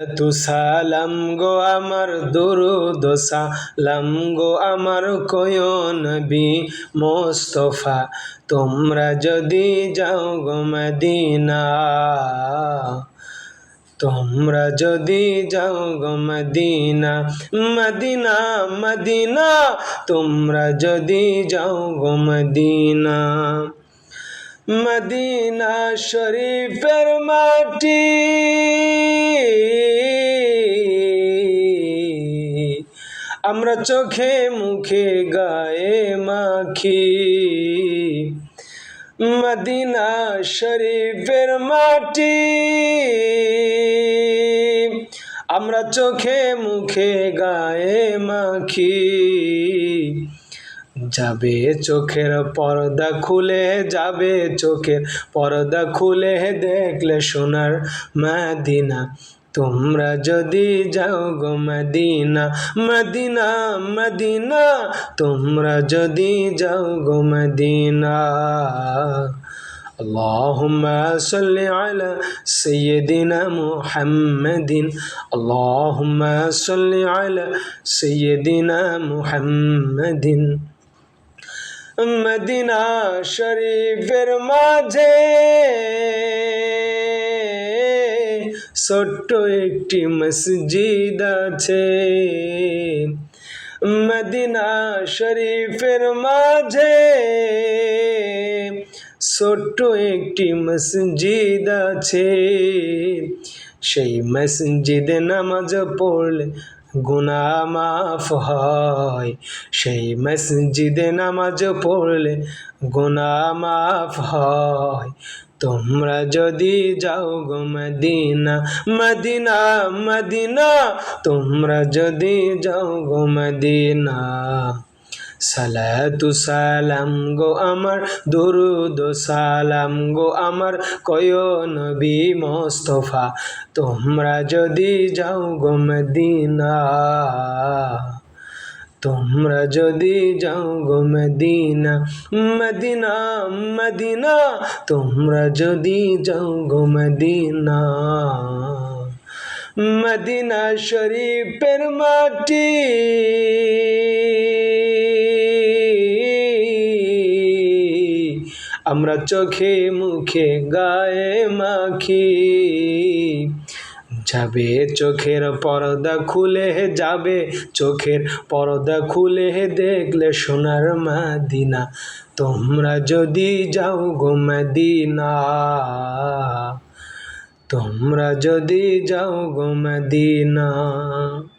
তু সালাম গো আমার দুরুদ সালাম গো আমার নবী মোস্তফা, তোমরা যদি যাও গো মদিনা, তোমরা যদি যাও গো মদিনা মদিনা মদিনা, তোমরা যদি যাও গো মদিনা। মদিনা শরীফের মাটি আমরা চোখে মুখে গায়ে মাখি। মদিনা শরীফের মাটি। আমরা চোখে মুখে গায়ে মাখি। যাবে চোখের পর্দা খুলে, যাবে চোখের পর্দা খুলে, দেখলে সোনার মাদিনা। তোমরা যদি যাও গো মদিনা মদিনা মদিনা তোমরা যদি যাও গো মদিনা اللهم صل على سيدنا محمد اللهم صل على سيدنا محمد মদিনা শরীফের মাঝে ছোট্ট একটি মসজিদ আছে। মদিনা শরীফের মাঝে ছোট্ট একটি মসজিদ আছে। সেই মসজিদে নামাজ পড়লে গুনা মাফ হয়। সেই মসজিদে নামাজ পড়লে গুনা মাফ হয়। তোমরা যদি যাও গো মদিনা মদিনা মদিনা। তোমরা যদি যাও গো মদিনা। সালাতু সালাম গো আমার, দুরুদ সালাম গো আমার, কয় নবী মোস্তফা, তোমরা যদি যাও গো মদিনা, তোমরা যদি যাও গো মদিনা মদিনা মদিনা, তোমরা যদি যাও গো মদিনা। মদিনা শরীফের মাটি আমরা চোখে মুখে গায়ে মাখি। যাবে চোখের পর্দা খুলে, যাবে চোখের পর্দা খুলে, দেখলে সোনার মাদিনা। তোমরা যদি যাও গো মদিনা। তোমরা যদি যাও গো মদিনা।